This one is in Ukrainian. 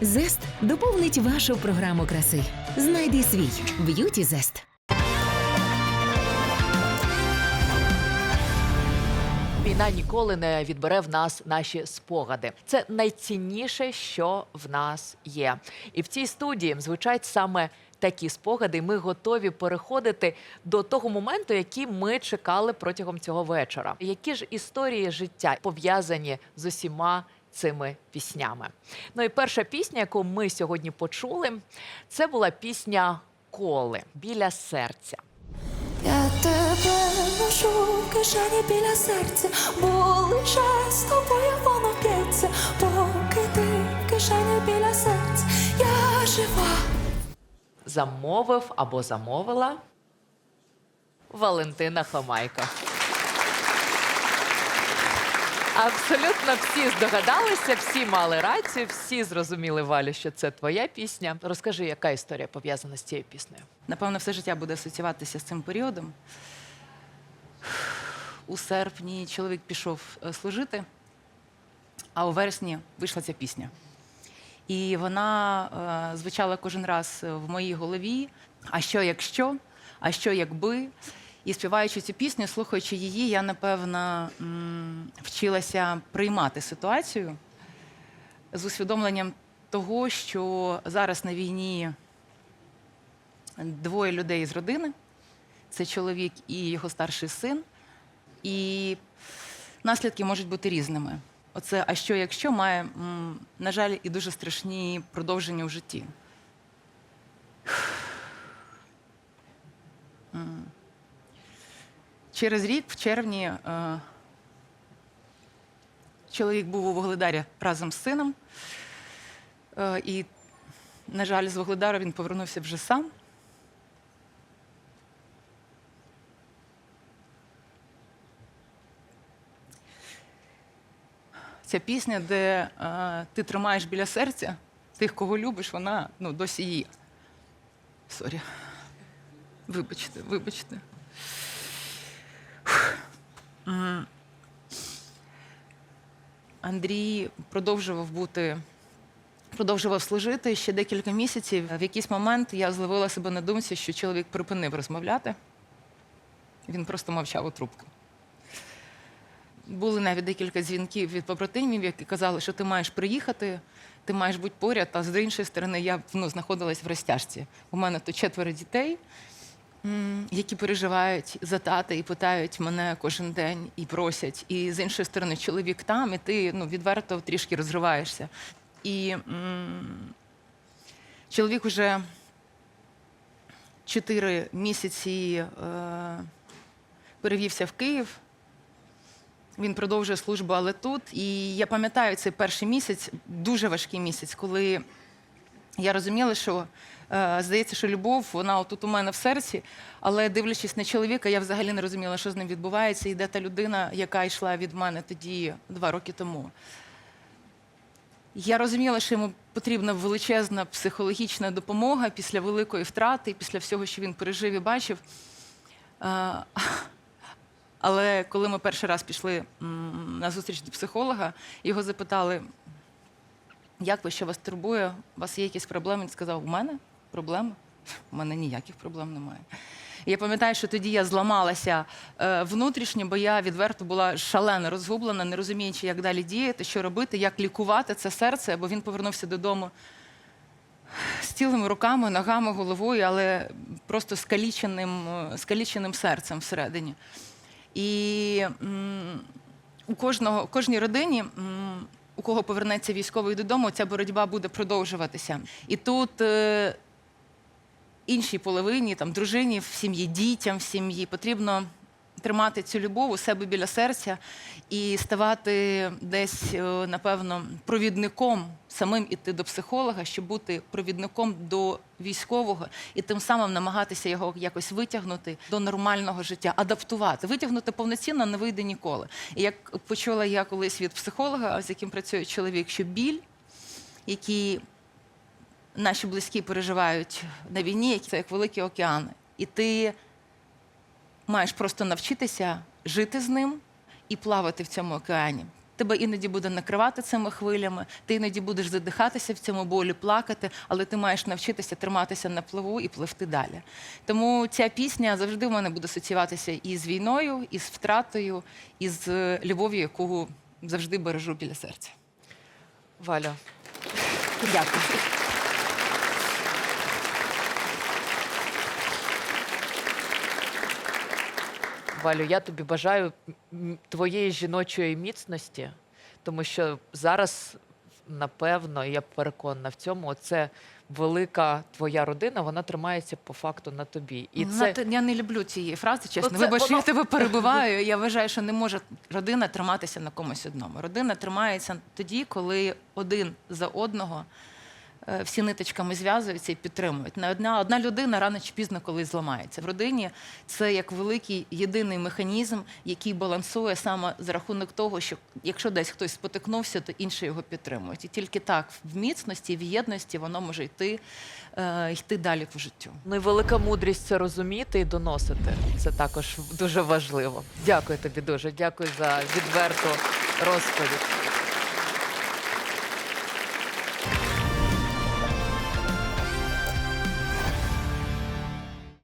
Зест доповнить вашу програму краси. Знайди свій б'юті зест. Війна ніколи не відбере в нас наші спогади. Це найцінніше, що в нас є. І в цій студії звучать саме такі спогади. Ми готові переходити до того моменту, який ми чекали протягом цього вечора. Які ж історії життя пов'язані з усіма цими піснями? Ну і перша пісня, яку ми сьогодні почули, це була пісня Коли біля серця. Я тебе ношу в кишені біля серця, бо лише з тобою воно п'ється, поки ти в кишені біля серця, я жива. замовив або замовила Валентина Хомайко. Абсолютно всі здогадалися, всі мали рацію, всі зрозуміли, Валю, що це твоя пісня. Розкажи, яка історія пов'язана з цією піснею? Напевно, все життя буде асоціюватися з цим періодом. У серпні чоловік пішов е, служити, а у вересні вийшла ця пісня. І вона е, звучала кожен раз в моїй голові. А що якщо? А що якби? І співаючи цю пісню, слухаючи її, я напевно вчилася приймати ситуацію з усвідомленням того, що зараз на війні двоє людей з родини. Це чоловік і його старший син. І наслідки можуть бути різними. Оце, а що якщо має, на жаль, і дуже страшні продовження у житті. Через рік, в червні, е, чоловік був у Вугледарі разом з сином. Е, і, на жаль, з Вугледару він повернувся вже сам. Ця пісня, де е, ти тримаєш біля серця тих, кого любиш, вона ну, досі є. Сорі. Вибачте, вибачте. Андрій продовжував бути, продовжував служити ще декілька місяців. В якийсь момент я зловила себе на думці, що чоловік припинив розмовляти. Він просто мовчав у трубку. Були навіть декілька дзвінків від побратимів, які казали, що ти маєш приїхати, ти маєш бути поряд. А з іншої сторони, я ну, знаходилась в розтяжці. У мене тут четверо дітей, які переживають за тата і питають мене кожен день і просять. І з іншої сторони, чоловік там, і ти ну, відверто трішки розриваєшся. І чоловік уже чотири місяці е, перевівся в Київ. Він продовжує службу, але тут. І я пам'ятаю цей перший місяць, дуже важкий місяць, коли я розуміла, що е, здається, що любов, вона отут у мене в серці, але дивлячись на чоловіка, я взагалі не розуміла, що з ним відбувається, і де та людина, яка йшла від мене тоді два роки тому. Я розуміла, що йому потрібна величезна психологічна допомога після великої втрати, після всього, що він пережив і бачив. Е, але коли ми перший раз пішли на зустріч до психолога, його запитали, як ви, що вас турбує, у вас є якісь проблеми? Він сказав, у мене проблеми? У мене ніяких проблем немає. Я пам'ятаю, що тоді я зламалася е, внутрішньо, бо я відверто була шалено розгублена, не розуміючи, як далі діяти, що робити, як лікувати це серце, бо він повернувся додому з цілими руками, ногами, головою, але просто скаліченим, е, скаліченим серцем всередині. І у кожного, кожній родині, у кого повернеться військовий додому, ця боротьба буде продовжуватися. І тут е, іншій половині, там, дружині, в сім'ї, дітям в сім'ї потрібно тримати цю любов у себе біля серця і ставати десь, е, напевно, провідником, самим іти до психолога, щоб бути провідником до військового і тим самим намагатися його якось витягнути до нормального життя, адаптувати. Витягнути повноцінно не вийде ніколи. І як почула я колись від психолога, з яким працює чоловік, що біль, який наші близькі переживають на війні, це як великі океани. І ти маєш просто навчитися жити з ним і плавати в цьому океані. тебе іноді буде накривати цими хвилями, ти іноді будеш задихатися в цьому болі, плакати, але ти маєш навчитися триматися на пливу і пливти далі. Тому ця пісня завжди в мене буде асоціюватися і з війною, і з втратою, і з е, любов'ю, яку завжди бережу біля серця. Валя, Дякую. Валю, я тобі бажаю твоєї жіночої міцності, тому що зараз, напевно, я переконана в цьому, це велика твоя родина, вона тримається по факту на тобі. І це Знаєте, Я не люблю цієї фрази, чесно. Ну, це Вибач, воно- я тебе перебиваю. Я вважаю, що не може родина триматися на комусь одному. Родина тримається тоді, коли один за одного всі ниточками зв'язуються і підтримують. Не одна, одна людина рано чи пізно колись зламається. В родині це як великий єдиний механізм, який балансує саме за рахунок того, що якщо десь хтось спотикнувся, то інші його підтримують. І тільки так в міцності, в єдності воно може йти, е, йти далі по життю. ну, і велика мудрість це розуміти і доносити. Це також дуже важливо. Дякую тобі дуже. Дякую за відверту розповідь.